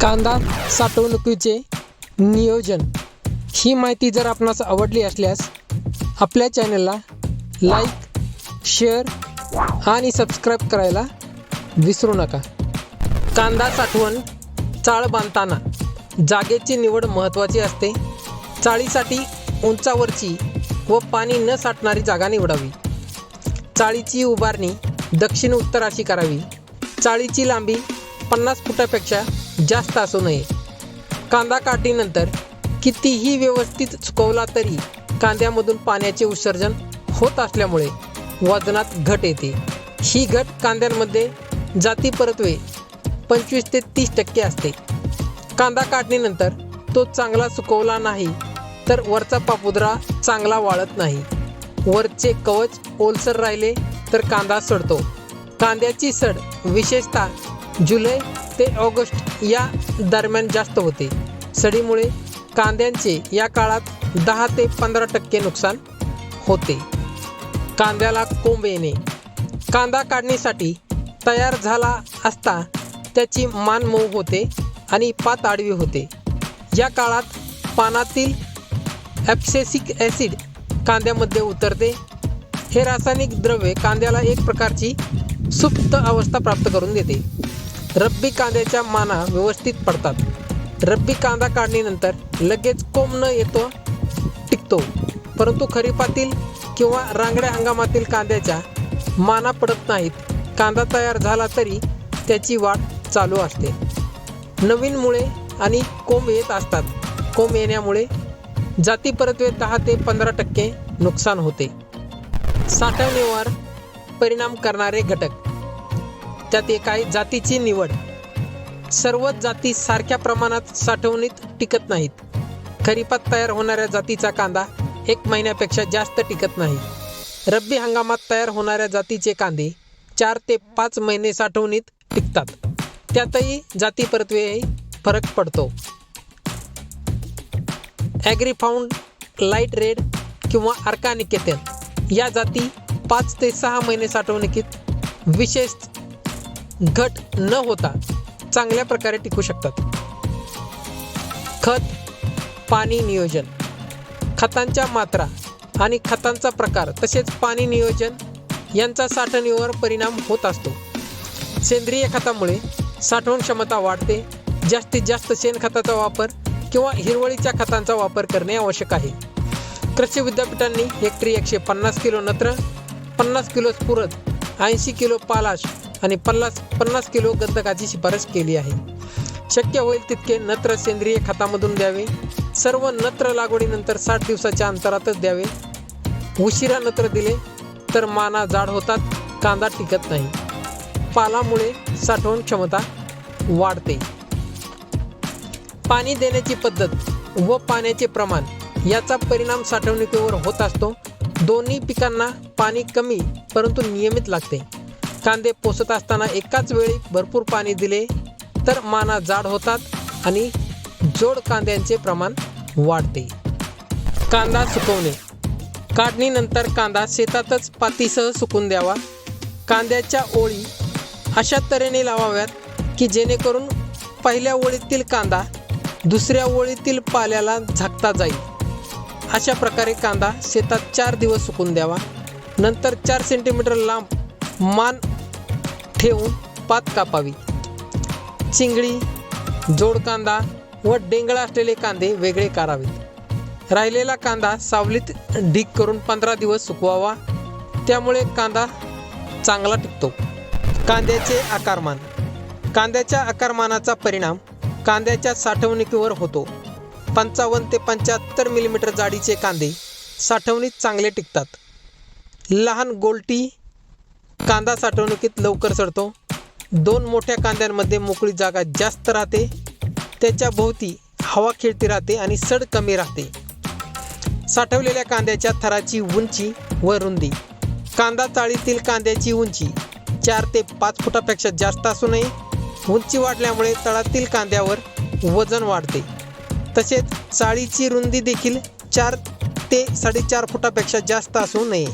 कांदा साठवणुकीचे नियोजन ही माहिती जर आपणास आवडली असल्यास आपल्या चॅनलला लाईक शेअर आणि सबस्क्राईब करायला विसरू नका. कांदा साठवण चाळ बांधताना जागेची निवड महत्त्वाची असते. चाळीसाठी उंचावरची व पाणी न साठणारी जागा निवडावी. चाळीची उभारणी दक्षिण उत्तर अशी करावी. चाळीची लांबी पन्नास फुटापेक्षा जास्त असू नये. कांदा काढणीनंतर कितीही व्यवस्थित सुकवला तरी कांद्यामधून पाण्याचे उत्सर्जन होत असल्यामुळे वजनात घट येते. ही घट कांद्यांमध्ये जाती परतवे पंचवीस ते तीस टक्के असते. कांदा काढणीनंतर तो चांगला सुकवला नाही तर वरचा पापुद्रा चांगला वाळत नाही. वरचे कवच ओलसर राहिले तर कांदा सडतो. कांद्याची सड विशेषतः जुलै ते ऑगस्ट या दरम्यान जास्त होते. सडीमुळे कांद्यांचे या काळात दहा ते पंधरा टक्के नुकसान होते. कांद्याला कोंब येणे. कांदा काढणीसाठी तयार झाला असता त्याची मान मऊ होते आणि पात आडवी होते. या काळात पानातील ॲप्सेसिक ॲसिड कांद्यामध्ये उतरते. हे रासायनिक द्रव्ये कांद्याला एक प्रकारची सुप्त अवस्था प्राप्त करून देते. रब्बी कांद्याच्या माना व्यवस्थित पडतात. रब्बी कांदा काढणीनंतर लगेच कोंब न येतो टिकतो. परंतु खरीपातील किंवा रांगड्या हंगामातील कांद्याच्या माना पडत नाहीत. कांदा तयार झाला तरी त्याची वाढ चालू असते. नवीन मुळे आणि कोंब येत असतात. कोंब येण्यामुळे जाती परतवे दहा ते पंधरा टक्के नुकसान होते. साठवणीवर परिणाम करणारे घटक. त्यात एक आहे जातीची निवड. सर्वच जाती सारख्या प्रमाणात साठवणीत टिकत नाहीत. खरीपात तयार होणाऱ्या जातीचा कांदा एक महिन्यापेक्षा जास्त टिकत नाही. रब्बी हंगामात तयार होणाऱ्या जातीचे कांदे चार ते पाच महिने साठवणीत टिकतात. त्यातही जाती परतवेही फरक पडतो. ॲग्रीफाऊंड लाइट रेड किंवा अर्कानिकेतन या जाती पाच ते सहा महिने साठवणुकीत विशेष घट न होता चांगल्या प्रकारे टिकू शकतात. खत पाणी नियोजन. खतांच्या मात्रा आणि खतांचा प्रकार तसेच पाणी नियोजन यांचा साठवणीवर परिणाम होत असतो. सेंद्रिय खतामुळे साठवण क्षमता वाढते. जास्तीत जास्त शेणखताचा वापर किंवा हिरवळीच्या खतांचा वापर करणे आवश्यक आहे. कृषी विद्यापीठांनी हेक्टरी एकशे पन्नास किलो नत्र पन्नास किलो स्फुरद ऐंशी किलो पालाश आणि पन्नास पन्नास किलो गंधकाची शिफारस केली आहे. शक्य होईल तितके नत्र सेंद्रिय खतामधून द्यावे. सर्व नत्र लागवडीनंतर साठ दिवसाच्या अंतरातच द्यावे. उशिरा नत्र दिले तर माना जाड होतात कांदा टिकत नाही. पालामुळे साठवण क्षमता वाढते. पाणी देण्याची पद्धत व पाण्याचे प्रमाण याचा परिणाम साठवणुकीवर होत असतो. दोन्ही पिकांना पाणी कमी परंतु नियमित लागते. कांदे पोसत असताना एकाच वेळी भरपूर पाणी दिले तर माना जाड होतात आणि जोड कांद्यांचे प्रमाण वाढते. कांदा सुकवणे. काढणीनंतर कांदा शेतातच पातीसह सुकून द्यावा. कांद्याच्या ओळी अशा तऱ्हेने लावाव्यात की जेणेकरून पहिल्या ओळीतील कांदा दुसऱ्या ओळीतील पाल्याला झाकता जाईल. अशा प्रकारे कांदा शेतात चार दिवस सुकून द्यावा. नंतर चार सेंटीमीटर लांब मान ठेवून पात कापावी. चिंगळी जोड कांदा व डेंगळा असलेले कांदे वेगळे करावेत. राहिलेला कांदा सावलीत ढीक करून पंधरा दिवस सुकवावा. त्यामुळे कांदा चांगला टिकतो. कांद्याचे आकारमान. कांद्याच्या आकारमानाचा परिणाम कांद्याच्या साठवणुकीवर होतो. पंचावन्न ते पंच्याहत्तर मिलीमीटर जाडीचे कांदे साठवणीत चांगले टिकतात. लहान गोलटी कांदा साठवणुकीत लवकर सडतो. दोन मोठ्या कांद्यांमध्ये मोकळी जागा जास्त राहते. त्याच्या भोवती हवा खेळती राहते आणि सड कमी राहते. साठवलेल्या कांद्याच्या थराची उंची व रुंदी. कांदा चाळीतील कांद्याची उंची चार ते पाच फुटापेक्षा जास्त असू नये. उंची वाढल्यामुळे तळातील कांद्यावर वजन वाढते. तसेच चाळीची रुंदी देखील चार ते साडेचार फुटापेक्षा जास्त असू नये.